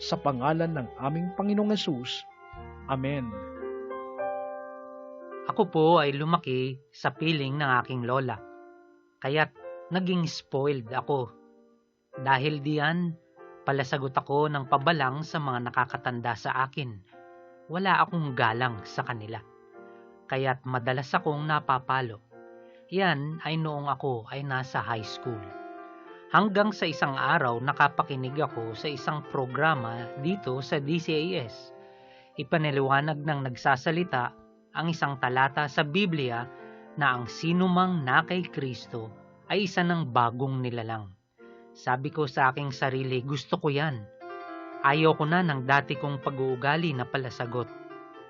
sa pangalan ng aming Panginoong Yesus. Amen. Ako po ay lumaki sa piling ng aking lola. Kaya't naging spoiled ako. Dahil diyan, palasagot ako ng pabalang sa mga nakakatanda sa akin. Wala akong galang sa kanila. Kaya't madalas akong napapalo. Yan ay noong ako ay nasa high school. Hanggang sa isang araw nakapakinig ako sa isang programa dito sa DCAS. Ipaniliwanag ng nagsasalita ang isang talata sa Biblia na ang sinumang na kay Kristo ay isa ng bagong nilalang. Sabi ko sa aking sarili, gusto ko yan. Ayaw ko na ng dati kong pag-uugali na palasagot.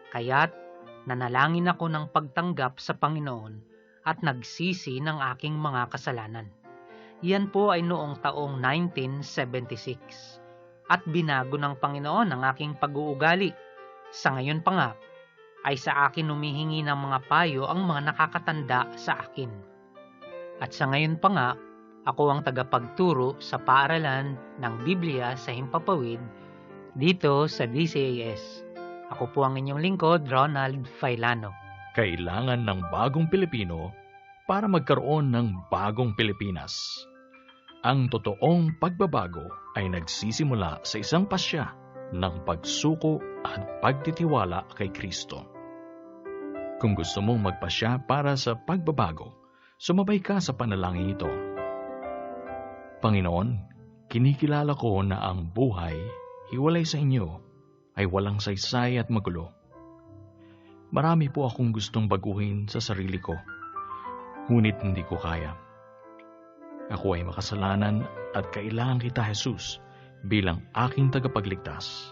Kaya't nanalangin ako ng pagtanggap sa Panginoon at nagsisi ng aking mga kasalanan. Yan po ay noong taong 1976 at binago ng Panginoon ang aking pag-uugali. Sa ngayon pa nga, ay sa akin humihingi ng mga payo ang mga nakakatanda sa akin. At sa ngayon pa nga, ako ang tagapagturo sa paaralan ng Biblia sa Himpapawid dito sa DCAS. Ako po ang inyong lingkod, Ronald Failano. Kailangan ng bagong Pilipino para magkaroon ng bagong Pilipinas. Ang totoong pagbabago ay nagsisimula sa isang pasya ng pagsuko at pagtitiwala kay Kristo. Kung gusto mong magpasya para sa pagbabago, sumabay ka sa panalangin ito. Panginoon, kinikilala ko na ang buhay, hiwalay sa inyo, ay walang saysay at magulo. Marami po akong gustong baguhin sa sarili ko, ngunit hindi ko kaya. Ako ay makasalanan at kailangan kita, Jesus, bilang aking tagapagligtas.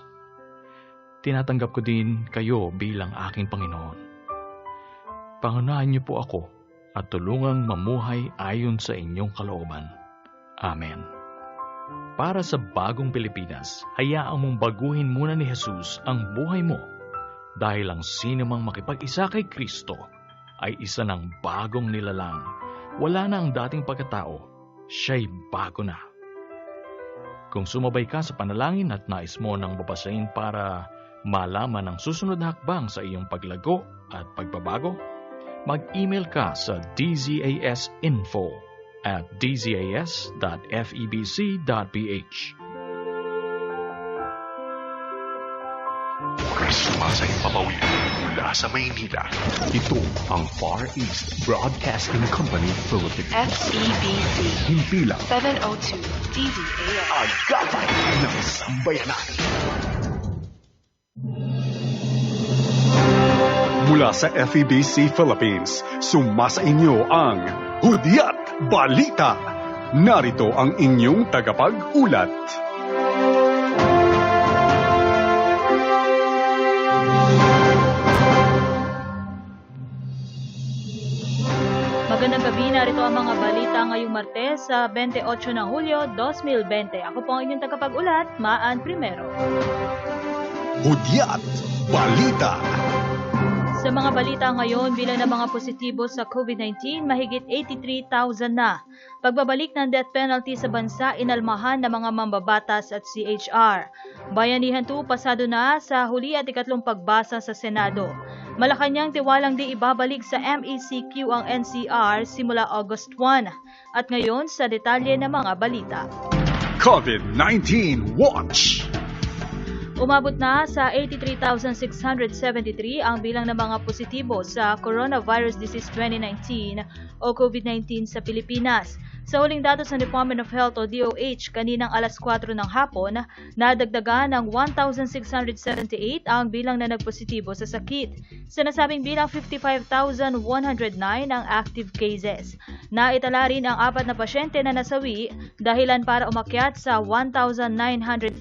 Tinatanggap ko din kayo bilang aking Panginoon. Pangunahan niyo po ako at tulungang mamuhay ayon sa inyong kalooban. Amen. Para sa bagong Pilipinas, hayaan mong baguhin muna ni Jesus ang buhay mo dahil ang sino mang makipag-isa kay Kristo ay isa ng bagong nilalang. Wala na ang dating pagkatao, siya'y bago na. Kung sumabay ka sa panalangin at nais mo nang babasahin para malaman ang susunod na hakbang sa iyong paglago at pagbabago, mag-email ka sa dzasinfo at dzas.febc.ph. Sumasay papawid mula sa Maynila. Ito ang Far East Broadcasting Company Philippines. FEBC Himpilang 702 DZAS. agapay ng sambayanan. Mula sa FEBC Philippines, sumasa inyo ang Hudyat Balita. Narito ang inyong tagapag-ulat. Magandang gabi, narito ang mga balita ngayong Martes sa 28 ng Hulyo 2020. Ako po ang inyong tagapag-ulat, Maan Primero. Hudyat Balita. Sa mga balita ngayon, bilang ng mga positibo sa COVID-19, mahigit 83,000 na. Pagbabalik ng death penalty sa bansa, inalmahan ng mga mambabatas at CHR. Bayanihan 2 pasado na sa huli at ikatlong pagbasa sa Senado. Malakanyang tiwalang di ibabalik sa MECQ ang NCR simula August 1. At ngayon sa detalye ng mga balita. COVID-19 Watch. Umabot na sa 83,673 ang bilang ng mga positibo sa Coronavirus Disease 2019 o COVID-19 sa Pilipinas. Sa huling datos ng Department of Health o DOH kaninang alas 4 ng hapon, nadagdagan ng 1,678 ang bilang na nagpositibo sa sakit. Sa nasabing bilang 55,109 ang active cases. Naitala rin ang apat na pasyente na nasawi dahilan para umakyat sa 1,947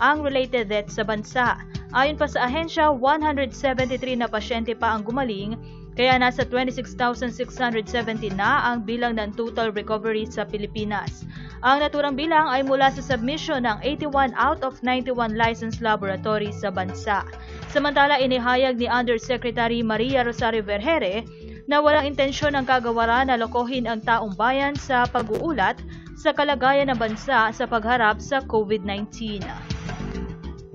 ang related deaths sa bansa. Ayon pa sa ahensya, 173 na pasyente pa ang gumaling kaya nasa 26,670 na ang bilang ng total recovery sa Pilipinas. Ang naturang bilang ay mula sa submission ng 81 out of 91 licensed laboratories sa bansa. Samantala, inihayag ni Undersecretary Maria Rosario Vergere na walang intensyon ang kagawaran na lokohin ang taong bayan sa pag-uulat sa kalagayan ng bansa sa pagharap sa COVID-19.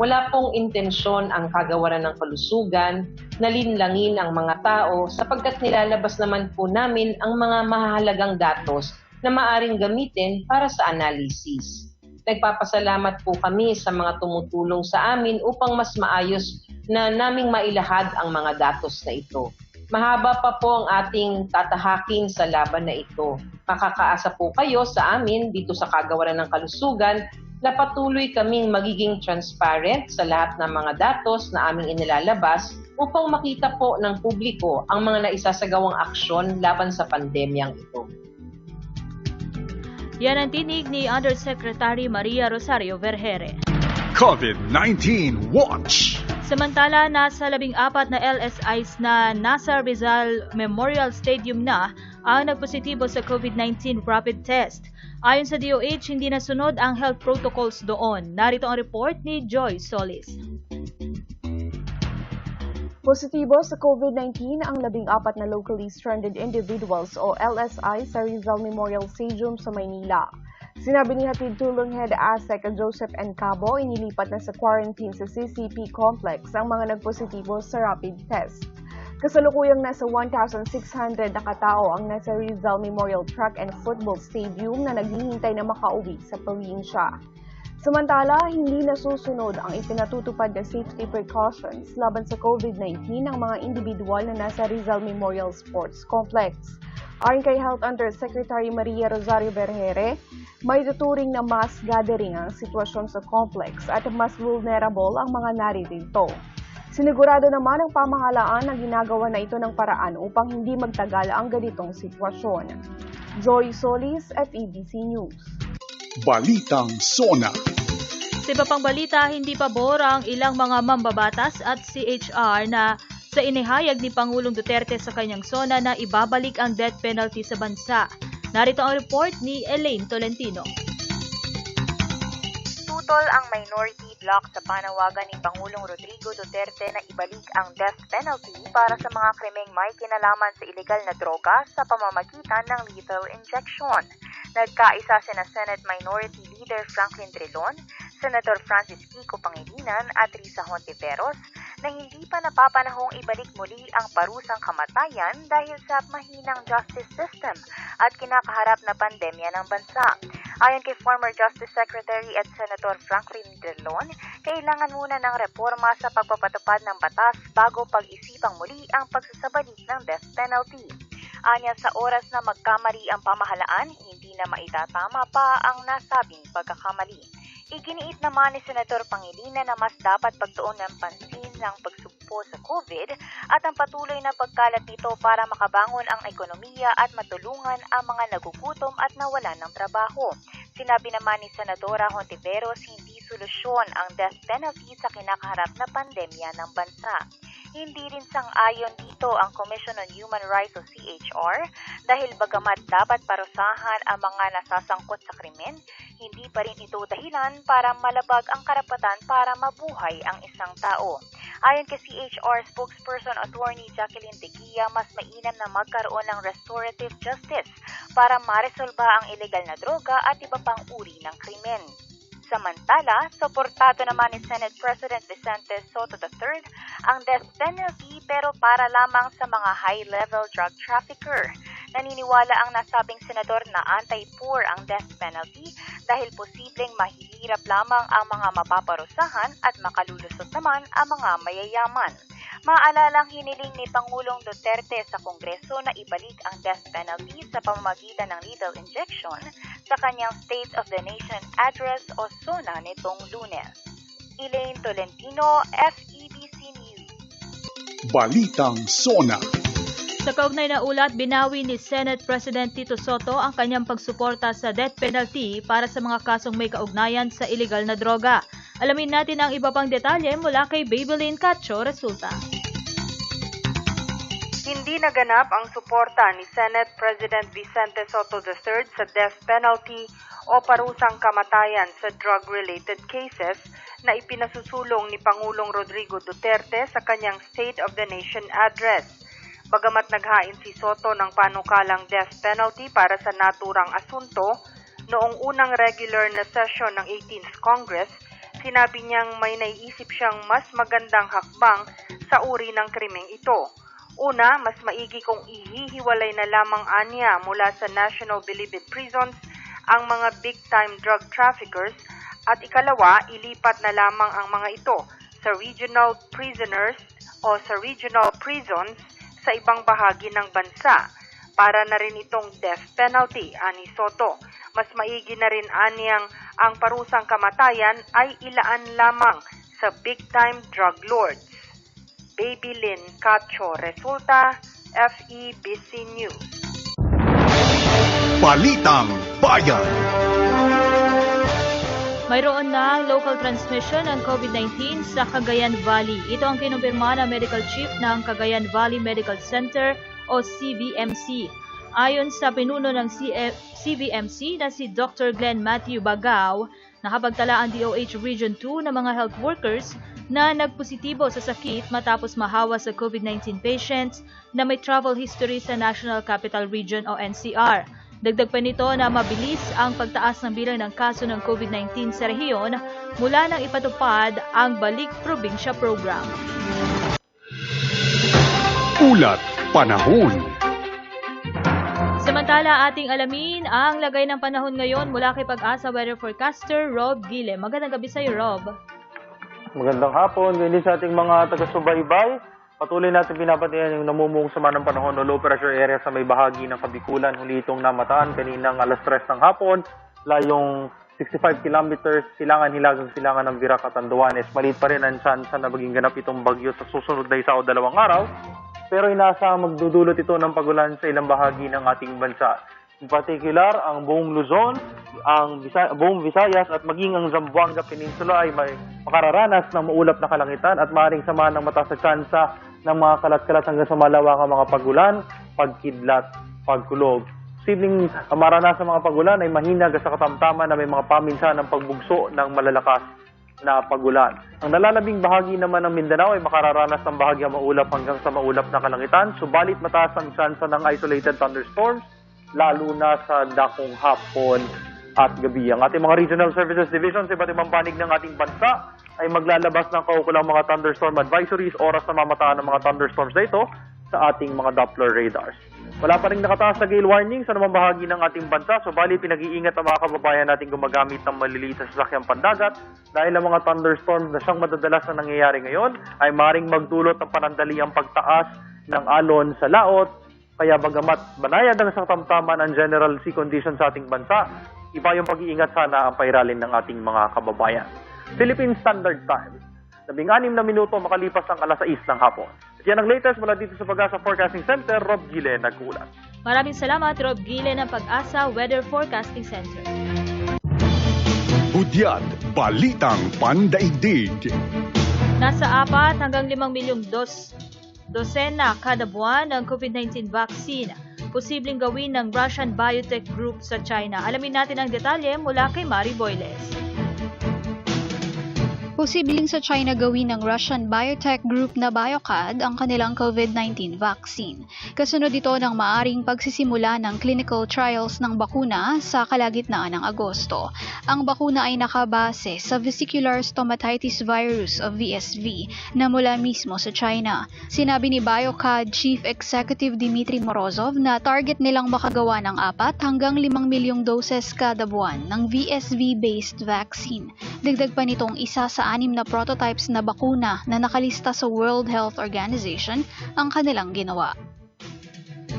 Wala pong intensyon ang kagawaran ng kalusugan na linlangin ang mga tao sapagkat nilalabas naman po namin ang mga mahalagang datos na maaring gamitin para sa analysis. Nagpapasalamat po kami sa mga tumutulong sa amin upang mas maayos na naming mailahad ang mga datos na ito. Mahaba pa po ang ating tatahakin sa laban na ito. Makakaasa po kayo sa amin dito sa Kagawaran ng Kalusugan na patuloy kaming magiging transparent sa lahat ng mga datos na aming inilalabas upang makita po ng publiko ang mga naisasagawang aksyon laban sa pandemyang ito. Yan ang tinig ni Undersecretary Maria Rosario Vergere. COVID-19 Watch! Samantala, nasa labing apat na LSIs na nasa Rizal Memorial Stadium na ang nagpositibo sa COVID-19 rapid test. Ayon sa DOH, hindi nasunod ang health protocols doon. Narito ang report ni Joy Solis. Positibo sa COVID-19 ang labing apat na locally stranded individuals o LSI sa Rizal Memorial Stadium sa Maynila. Sinabi ni Hatid Tulong Head ASEC Joseph N. Cabo, inilipat na sa quarantine sa CCP complex ang mga nagpositibo sa rapid test. Kasalukuyang nasa 1,600 na katao ang nasa Rizal Memorial Track and Football Stadium na naghihintay na makauwi sa probinsya. Samantala, hindi nasusunod ang ipinatutupad na safety precautions laban sa COVID-19 ng mga individual na nasa Rizal Memorial Sports Complex. Ayon kay Health Undersecretary Maria Rosario Bergere, may tuturing na mass gathering ang sitwasyon sa complex at mas vulnerable ang mga naririto. Sinigurado naman ng pamahalaan na ginagawa na ito ng paraan upang hindi magtagal ang ganitong sitwasyon. Joy Solis, FEBC News. Balitang Sona. Sa iba pang balita, hindi pabor ang ilang mga mambabatas at CHR na sa inihayag ni Pangulong Duterte sa kanyang sona na ibabalik ang death penalty sa bansa. Narito ang report ni Elaine Tolentino. Tutol ang minority bloc sa panawagan ni Pangulong Rodrigo Duterte na ibalik ang death penalty para sa mga krimeng may kinalaman sa ilegal na droga sa pamamagitan ng lethal injection. Nagkaisa sina Senate Minority Leader Franklin Drilon, Senator Francis Kiko Pangilinan at Risa Hontiveros na hindi pa napapanahong ibalik muli ang parusang kamatayan dahil sa mahinang justice system at kinakaharap na pandemya ng bansa. Ayon kay former Justice Secretary at Senator Franklin Drilon, kailangan muna ng reforma sa pagpapatupad ng batas bago pag-isipang muli ang pagsasabalik ng death penalty. Anya sa oras na magkamali ang pamahalaan, hindi na maitatama pa ang nasabing pagkakamali. Iginiit naman ni Senator Pangilinan na mas dapat pagtuon ng pansin ng pagsugpo sa COVID at ang patuloy na pagkalat nito para makabangon ang ekonomiya at matulungan ang mga nagugutom at nawalan ng trabaho. Sinabi naman ni Senadora Hontiveros hindi solusyon ang death penalty sa kinakaharap na pandemya ng bansa. Hindi rin sang-ayon dito ang Commission on Human Rights o CHR dahil bagamat dapat parusahan ang mga nasasangkot sa krimen, hindi pa rin ito dahilan para malabag ang karapatan para mabuhay ang isang tao. Ayon kay CHR spokesperson attorney Jacqueline Tequia, mas mainam na magkaroon ng restorative justice para maresolba ang ilegal na droga at iba pang uri ng krimen. Samantala, suportado naman ni Senate President Vicente Soto III ang death penalty pero para lamang sa mga high-level drug trafficker. Naniniwala ang nasabing senador na anti-poor ang death penalty dahil posibleng mahihirap lamang ang mga mapaparusahan at makalulusot naman ang mga mayayaman. Maalalang hiniling ni Pangulong Duterte sa Kongreso na ibalik ang death penalty sa pamamagitan ng lethal injection sa kanyang State of the Nation Address o SONA nitong lunes. Elaine Tolentino, FEBC News. Balitang Sona. Sa kaugnay na ulat, binawi ni Senate President Tito Soto ang kanyang pagsuporta sa death penalty para sa mga kasong may kaugnayan sa illegal na droga. Alamin natin ang iba pang detalye mula kay Babylin Cacho Resulta. Hindi naganap ang suporta ni Senate President Vicente Soto III sa death penalty o parusang kamatayan sa drug-related cases na ipinasusulong ni Pangulong Rodrigo Duterte sa kanyang State of the Nation address. Bagamat naghain si Soto ng panukalang death penalty para sa naturang asunto, noong unang regular na session ng 18th Congress, sinabi niyang may naiisip siyang mas magandang hakbang sa uri ng krimeng ito. Una, mas maigi kung ihihiwalay na lamang anya mula sa National Bilibid Prisons ang mga big-time drug traffickers at ikalawa, ilipat na lamang ang mga ito sa regional prisoners o sa regional prisons sa ibang bahagi ng bansa para na rin itong death penalty, ani Soto. Mas maigi na rin aniyang ang parusang kamatayan ay ilaan lamang sa big-time drug lords. Baby Lynn Cacho Resulta, FEBC News. Balitang Bayan. Mayroon na local transmission ng COVID-19 sa Cagayan Valley. Ito ang kinumpirma ng Medical Chief ng Cagayan Valley Medical Center o CVMC. Ayon sa pinuno ng CF CVMC na si Dr. Glenn Matthew Bagaw, nakapagtala ang DOH Region 2 ng mga health workers na nagpositibo sa sakit matapos mahawa sa COVID-19 patients na may travel history sa National Capital Region o NCR. Dagdag pa nito na mabilis ang pagtaas ng bilang ng kaso ng COVID-19 sa rehiyon mula nang ipatupad ang Balik Probinsya Program. Ulat Panahon. Samantala, ating alamin ang lagay ng panahon ngayon mula kay Pag-asa Weather Forecaster Rob Gile. Magandang gabi sa iyo, Rob. Magandang hapon. Din sa ating mga taga-subaybay. Patuloy natin pinapatiyan yung namumuong sama ng panahon o low pressure area sa may bahagi ng Kabikulan. Huli itong namataan kaninang alas 3 ng hapon. Layong 65 kilometers, silangan hilagang silangan ng Virac at Anduanes. Maliit pa rin ang chance na maging ganap itong bagyo sa susunod na isa o dalawang araw. Pero inaasahang magdudulot ito ng pagulan sa ilang bahagi ng ating bansa. In particular, ang buong Luzon, ang Visa- buong Visayas at maging ang Zamboanga Peninsula ay may makararanas ng maulap na kalangitan at maaaring samahan ng mataas na tsansa ng mga kalat-kalat hanggang sa malawakang mga pagulan, pagkidlat, pagkulog. Posibleng maranasan mga pagulan ay mahina sa katamtaman na may mga paminsan ng pagbugso ng malalakas na pagulan. Ang nalalabing bahagi naman ng Mindanao ay makararanas ng bahagyang maulap hanggang sa maulap na kalangitan, subalit mataas ang tsansa ng isolated thunderstorms, lalo na sa dakong hapon at gabi. Ang ating mga Regional Services Division sa iba't ibang panig ng ating bansa ay maglalabas ng kaukulang mga thunderstorm advisories oras na mamataan ng mga thunderstorms na ito sa ating mga Doppler radars. Wala pa rin nakataas na gale warning sa namang bahagi ng ating bansa, subalit pinag-iingat ang mga kababayan natin gumagamit ng maliliit na sasakyang pandagat dahil ang mga thunderstorms na siyang madadalas na nangyayari ngayon ay maring magdulot ng panandaliang pagtaas ng alon sa laot, kaya bagamat banayad ang isang tamtaman ang general sea condition sa ating bansa, iba yung pag-iingat sana ang pairalin ng ating mga kababayan. Philippine Standard Time, labing anim na minuto makalipas ang alas 6 ng hapon. At yan ang latest mula dito sa Pag-asa Forecasting Center, Rob Gile, nagkulat. Maraming salamat, Rob Gile ng Pag-asa Weather Forecasting Center. Hudyat Balitang Pandaigdig. Nasa apat hanggang 5 milyong dos, dosena kada buwan ng COVID-19 vaccine posibleng gawin ng Russian Biotech Group sa China. Alamin natin ang detalye mula kay Mari Boyles. Posibleng sa China gawin ng Russian biotech group na Biocad ang kanilang COVID-19 vaccine. Kasunod ito ng maaring pagsisimula ng clinical trials ng bakuna sa kalagitnaan ng Agosto. Ang bakuna ay nakabase sa vesicular stomatitis virus o VSV na mula mismo sa China. Sinabi ni Biocad Chief Executive Dmitry Morozov na target nilang makagawa ng 4 hanggang 5 milyong doses kada buwan ng VSV-based vaccine. Dagdag pa nitong isa sa anim na prototypes na bakuna na nakalista sa World Health Organization ang kanilang ginawa.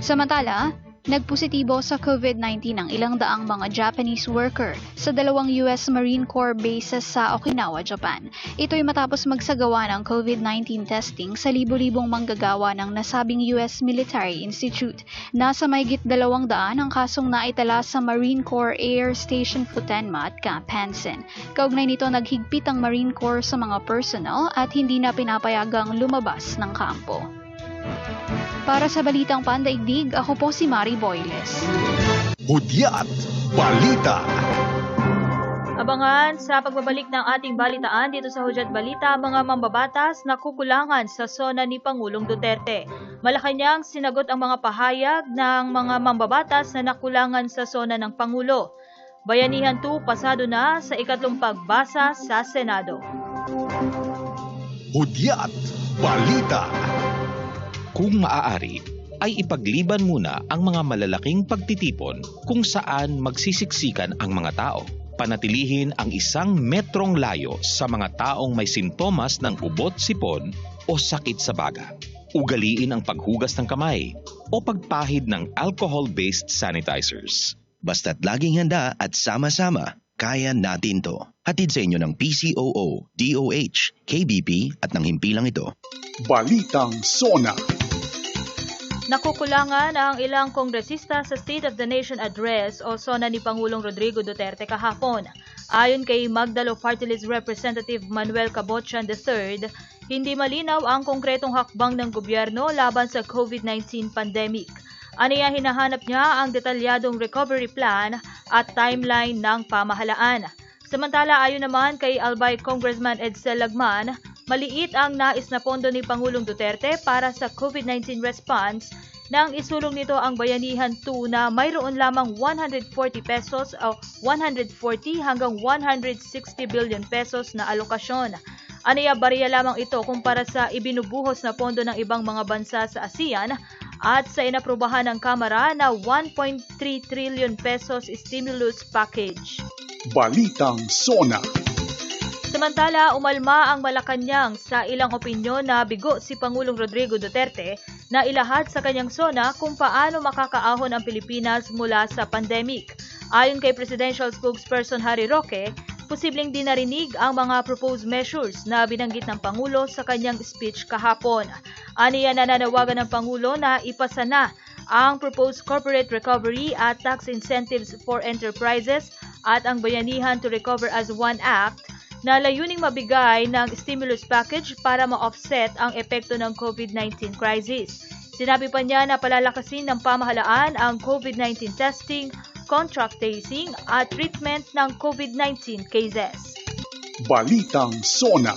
Samantala, nagpositibo sa COVID-19 ang ilang daang mga Japanese worker sa dalawang US Marine Corps bases sa Okinawa, Japan. Ito'y matapos magsagawa ng COVID-19 testing sa libo-libong manggagawa ng nasabing US Military Institute. Nasa mahigit dalawang daan ang kasong naitala sa Marine Corps Air Station Futenma at Camp Hansen. Kaugnay nito naghigpit ang Marine Corps sa mga personnel at hindi na pinapayagang lumabas ng kampo. Para sa Balitang Pandaigdig, ako po si Mari Boyles. Hudyat Balita. Abangan sa pagbabalik ng ating balitaan dito sa Hudyat Balita mga mambabatas na kukulangan sa sona ni Pangulong Duterte. Malacanang sinagot ang mga pahayag ng mga mambabatas na nakulangan sa sona ng Pangulo. Bayanihan 2 pasado na sa ikatlong pagbasa sa Senado. Hudyat Balita Kung maaari, ay ipagliban muna ang mga malalaking pagtitipon kung saan magsisiksikan ang mga tao. Panatilihin ang isang metrong layo sa mga taong may sintomas ng ubot sipon o sakit sa baga. Ugaliin ang paghugas ng kamay o pagpahid ng alcohol-based sanitizers. Basta't laging handa at sama-sama, kaya natin to. Hatid sa inyo ng PCOO, DOH, KBP at ng himpilang ito. Balitang Sona Nakukulangan ang ilang kongresista sa State of the Nation Address o SONA ni Pangulong Rodrigo Duterte kahapon. Ayon kay Magdalo Party Representative Manuel Cabotran III, hindi malinaw ang konkretong hakbang ng gobyerno laban sa COVID-19 pandemic. Aniya hinahanap niya ang detalyadong recovery plan at timeline ng pamahalaan. Samantala ayon naman kay Albay Congressman Edsel Lagman, maliit ang nais na pondo ni Pangulong Duterte para sa COVID-19 response nang isulong nito ang Bayanihan 2 na mayroon lamang 140 pesos o 140 hanggang 160 billion pesos na alokasyon. Aniya bariya lamang ito kumpara sa ibinubuhos na pondo ng ibang mga bansa sa ASEAN at sa inaprubahan ng Kamara na 1.3 trillion pesos stimulus package. Balitang Sona Samantala, umalma ang Malacanang sa ilang opinyon na bigo si Pangulong Rodrigo Duterte na ilahad sa kanyang sona kung paano makakaahon ang Pilipinas mula sa pandemic. Ayon kay Presidential Spokesperson Harry Roque, posibleng dinarinig ang mga proposed measures na binanggit ng Pangulo sa kanyang speech kahapon. Aniya nananawagan ng Pangulo na ipasa na ang proposed corporate recovery at tax incentives for enterprises at ang Bayanihan to Recover as One Act na layuning mabigay ng stimulus package para ma-offset ang epekto ng COVID-19 crisis. Sinabi pa niya na palalakasin ng pamahalaan ang COVID-19 testing, contract tracing at treatment ng COVID-19 cases. Balitang Sona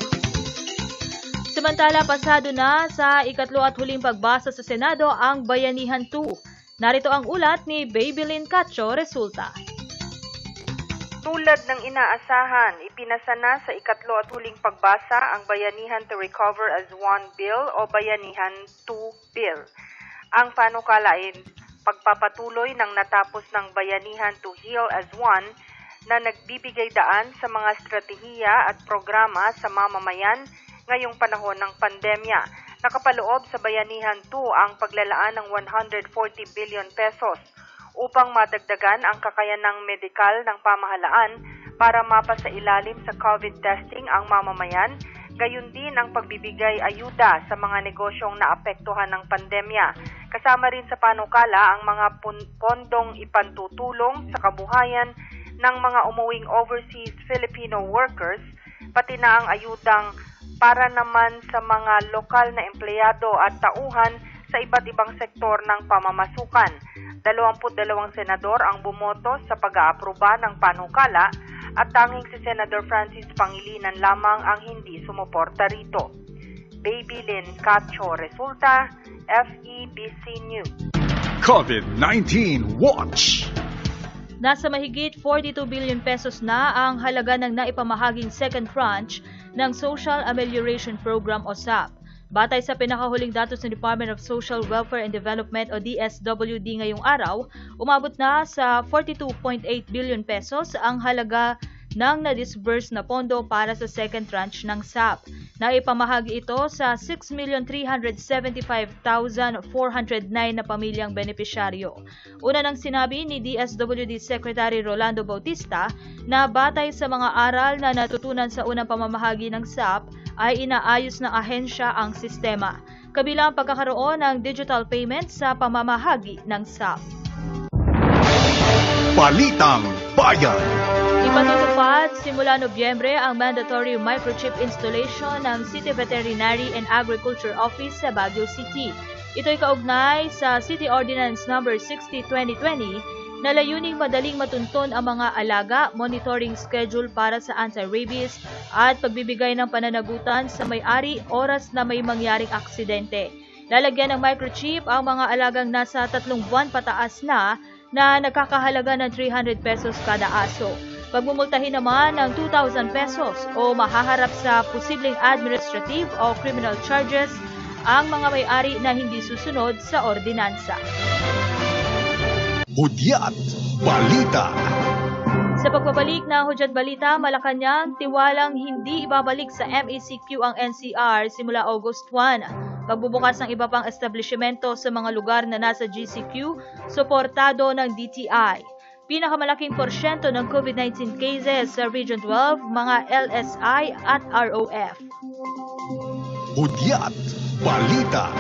Samantala, pasado na sa ikatlo at huling pagbasa sa Senado ang Bayanihan 2. Narito ang ulat ni Babylin Cacho Resulta. Tulad ng inaasahan, ipinasa na sa ikatlo at huling pagbasa ang Bayanihan to Recover as One Bill o Bayanihan 2 Bill. Ang panukala ay pagpapatuloy ng natapos ng Bayanihan to Heal as One na nagbibigay daan sa mga estratehiya at programa sa mamamayan ngayong panahon ng pandemya. Nakapaloob sa Bayanihan 2 ang paglalaan ng 140 billion pesos upang madagdagan ang kakayanang medikal ng pamahalaan para mapasailalim sa COVID testing ang mamamayan, gayon din ang pagbibigay ayuda sa mga negosyong naapektuhan ng pandemya. Kasama rin sa panukala ang mga pondong ipantutulong sa kabuhayan ng mga umuwing overseas Filipino workers, pati na ang ayudang para naman sa mga lokal na empleyado at tauhan sa iba't ibang sektor ng pamamasukan. 22 senador ang bumoto sa pag-aaproba ng panukala at tanging si Senator Francis Pangilinan lamang ang hindi sumuporta rito. Baby Lynn Cacho Resulta, FEBC News. COVID-19 Watch Nasa mahigit 42 billion pesos na ang halaga ng naipamahaging second tranche ng Social Amelioration Program o SAP. Batay sa pinakahuling datos ng Department of Social Welfare and Development o DSWD ngayong araw, umabot na sa 42.8 billion pesos ang halaga ng na-disburse na pondo para sa second tranche ng SAP. Naipamahagi ito sa 6,375,409 na pamilyang benepisyaryo. Una nang sinabi ni DSWD Secretary Rolando Bautista na batay sa mga aral na natutunan sa unang pamamahagi ng SAP ay inaayos ng ahensya ang sistema, kabilang pagkakaroon ng digital payment sa pamamahagi ng SAP. Balitang Bayan Ipatutupad simula Nobyembre ang mandatory microchip installation ng City Veterinary and Agriculture Office sa Baguio City. Ito'y kaugnay sa City Ordinance No. 60-2020 na layuning madaling matunton ang mga alaga, monitoring schedule para sa anti-rabies at pagbibigay ng pananagutan sa may-ari oras na may mangyaring aksidente. Lalagyan ng microchip ang mga alagang nasa tatlong buwan pataas na na nagkakahalaga ng 300 pesos kada aso. Pagmumultahin naman ng 2,000 pesos o mahaharap sa posibleng administrative o criminal charges ang mga may-ari na hindi susunod sa ordinansa. Hudyat Balita Sa pagbabalik ng Hudyat Balita, Malacanang, tiwalang hindi ibabalik sa MECQ ang NCR simula August 1. Pagbubukas ng iba pang establishmento sa mga lugar na nasa GCQ, suportado ng DTI. Pinakamalaking porsyento ng COVID-19 cases sa Region 12, mga LSI at ROF. Hudyat Balita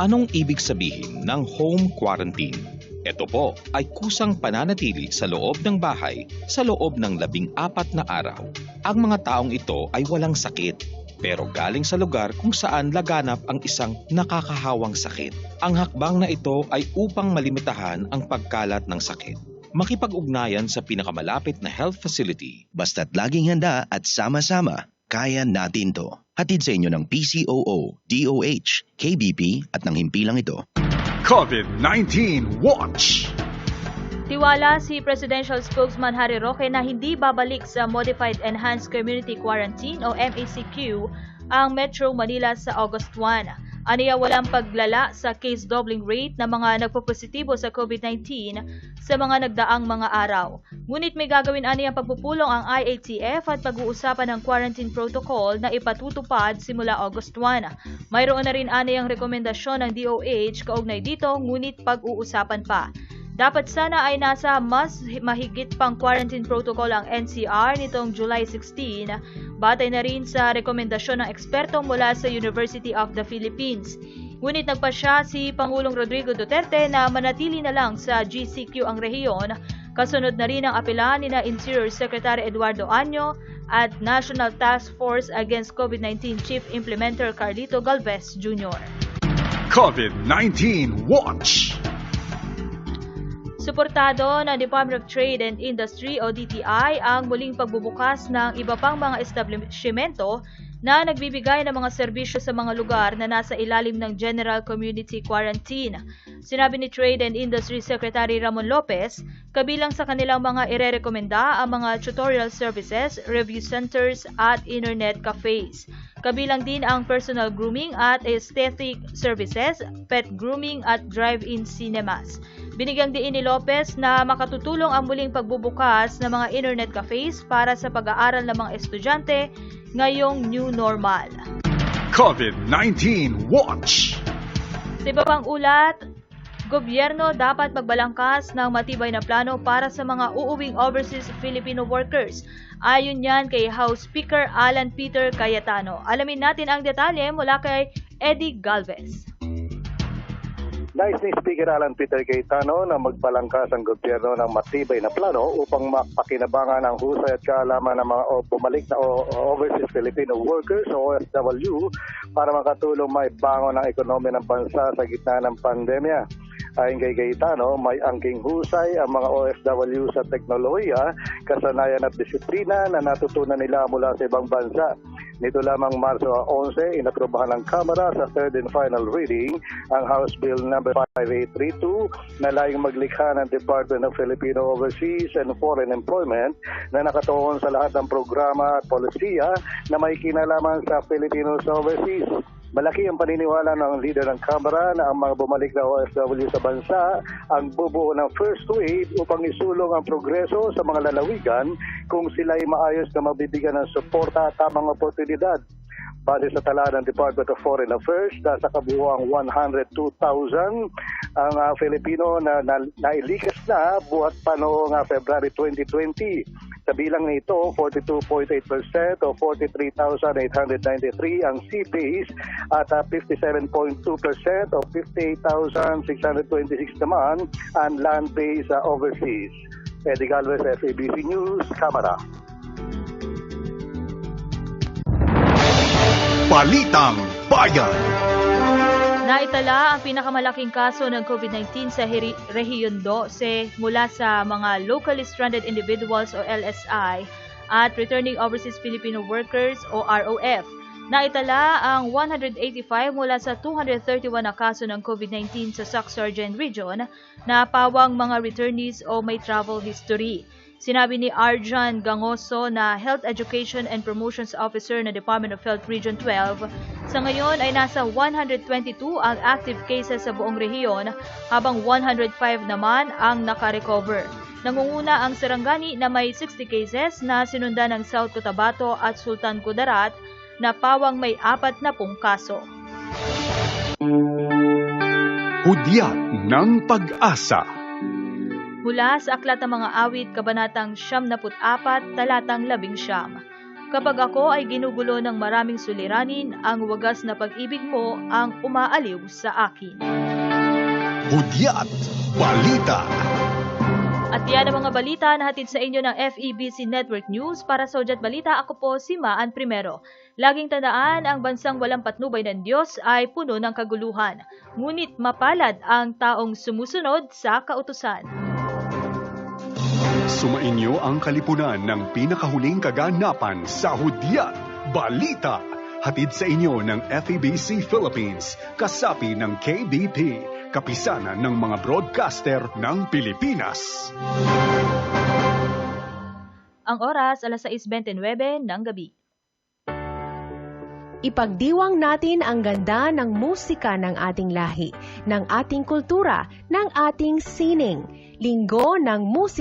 Anong ibig sabihin ng home quarantine? Ito po ay kusang pananatili sa loob ng bahay sa loob ng labing apat na araw. Ang mga taong ito ay walang sakit pero galing sa lugar kung saan laganap ang isang nakakahawang sakit. Ang hakbang na ito ay upang malimitahan ang pagkalat ng sakit. Makipag-ugnayan sa pinakamalapit na health facility. Basta't laging handa at sama-sama, kaya natin to. Hatid sa inyo ng PCOO, DOH, KBP at ng himpilang ito. COVID-19 Watch Tiwala si Presidential Spokesman Harry Roque na hindi babalik sa Modified Enhanced Community Quarantine o MECQ ang Metro Manila sa August 1. Aniya walang paglala sa case doubling rate ng mga nagpopositibo sa COVID-19 sa mga nagdaang mga araw. Ngunit may gagawin ani ang pagpupulong ang IATF at pag-uusapan ng quarantine protocol na ipatutupad simula August 1. Mayroon na rin ani ang rekomendasyon ng DOH kaugnay dito ngunit pag-uusapan pa. Dapat sana ay nasa mas mahigit pang quarantine protocol ang NCR nitong July 16, batay na rin sa rekomendasyon ng eksperto mula sa University of the Philippines. Ngunit nagpasya si Pangulong Rodrigo Duterte na manatili na lang sa GCQ ang rehiyon, kasunod na rin ang apela ni na Interior Secretary Eduardo Año at National Task Force Against COVID-19 Chief Implementer Carlito Galvez Jr. COVID-19 Watch Suportado ng Department of Trade and Industry o DTI ang muling pagbubukas ng iba pang mga establishmento na nagbibigay ng mga serbisyo sa mga lugar na nasa ilalim ng General Community Quarantine. Sinabi ni Trade and Industry Secretary Ramon Lopez, kabilang sa kanilang mga irerekomenda ang mga tutorial services, review centers at internet cafes. Kabilang din ang personal grooming at aesthetic services, pet grooming at drive-in cinemas. Binigyang diin ni Lopez na makatutulong ang muling pagbubukas ng mga internet cafes para sa pag-aaral ng mga estudyante ngayong new normal. COVID-19 Watch Sa iba pang ulat, gobyerno dapat magbalangkas ng matibay na plano para sa mga uuwing overseas Filipino workers. Ayon yan kay House Speaker Alan Peter Cayetano. Alamin natin ang detalye mula kay Eddie Galvez. Nais ni Speaker Alan Peter Cayetano na magbalangkas ang gobyerno ng matibay na plano upang mapakinabangan ang husay at kaalaman ng mga bumalik na overseas Filipino workers o OFW para makatulong maibangon ang ekonomiya ng bansa sa gitna ng pandemya. Ayon kay Cayetano, may angking husay ang mga OFW sa teknolohiya, kasanayan at disiplina na natutunan nila mula sa ibang bansa. Nito lamang Marso 11, inaprubahan ng Kamara sa third and final reading ang House Bill number 5832 na layong maglikha ng Department of Filipino Overseas and Foreign Employment na nakatuon sa lahat ng programa at polisiya na may kinalaman sa Filipinos overseas. Malaki ang paniniwala ng leader ng Kamara na ang mga bumalik na OFW sa bansa ang bubuo ng first wave upang isulong ang progreso sa mga lalawigan kung sila ay maayos na mabibigyan ng suporta at tamang oportunidad. Base sa tala ng Department of Foreign Affairs, nasa kabuuang 102,000 ang uh, Filipino na, na nailikas na buhat pa noong uh, February 2020. Sa bilang nito, 42.8% o 43,893 ang CPAs at uh, 57.2% o 58,626 naman ang land-based uh, overseas. Eddie Galvez, FABC News, Kamara. Balitang Bayan Naitala ang pinakamalaking kaso ng COVID-19 sa Rehiyon 12 mula sa mga locally stranded individuals o LSI at returning overseas Filipino workers o ROF. Naitala ang 185 mula sa 231 na kaso ng COVID-19 sa Sac-Sargent Region na pawang mga returnees o may travel history. Sinabi ni Arjan Gangoso na Health Education and Promotions Officer ng Department of Health Region 12, sa ngayon ay nasa 122 ang active cases sa buong rehiyon habang 105 naman ang nakarecover. Nangunguna ang Sarangani na may 60 cases na sinundan ng South Cotabato at Sultan Kudarat na pawang may apat na pong kaso. Hudyat ng pag-asa. Mula sa Aklat ng Mga Awit, Kabanatang 74, Talatang 11. Kapag ako ay ginugulo ng maraming suliranin, ang wagas na pag-ibig mo ang umaaliw sa akin. Hudyat Balita. At yan ang mga balita na hatid sa inyo ng FEBC Network News. Para sa Udyat Balita, ako po si Maan Primero. Laging tandaan, ang bansang walang patnubay ng Diyos ay puno ng kaguluhan. Ngunit mapalad ang taong sumusunod sa kautusan. Sumainyo ang kalipunan ng pinakahuling kaganapan sa Hudyat Balita. Hatid sa inyo ng FEBC Philippines, kasapi ng KBP, kapisanan ng mga broadcaster ng Pilipinas. Ang oras, alas 6.29 ng gabi. Ipagdiwang natin ang ganda ng musika ng ating lahi, ng ating kultura, ng ating sining. Linggo ng musika.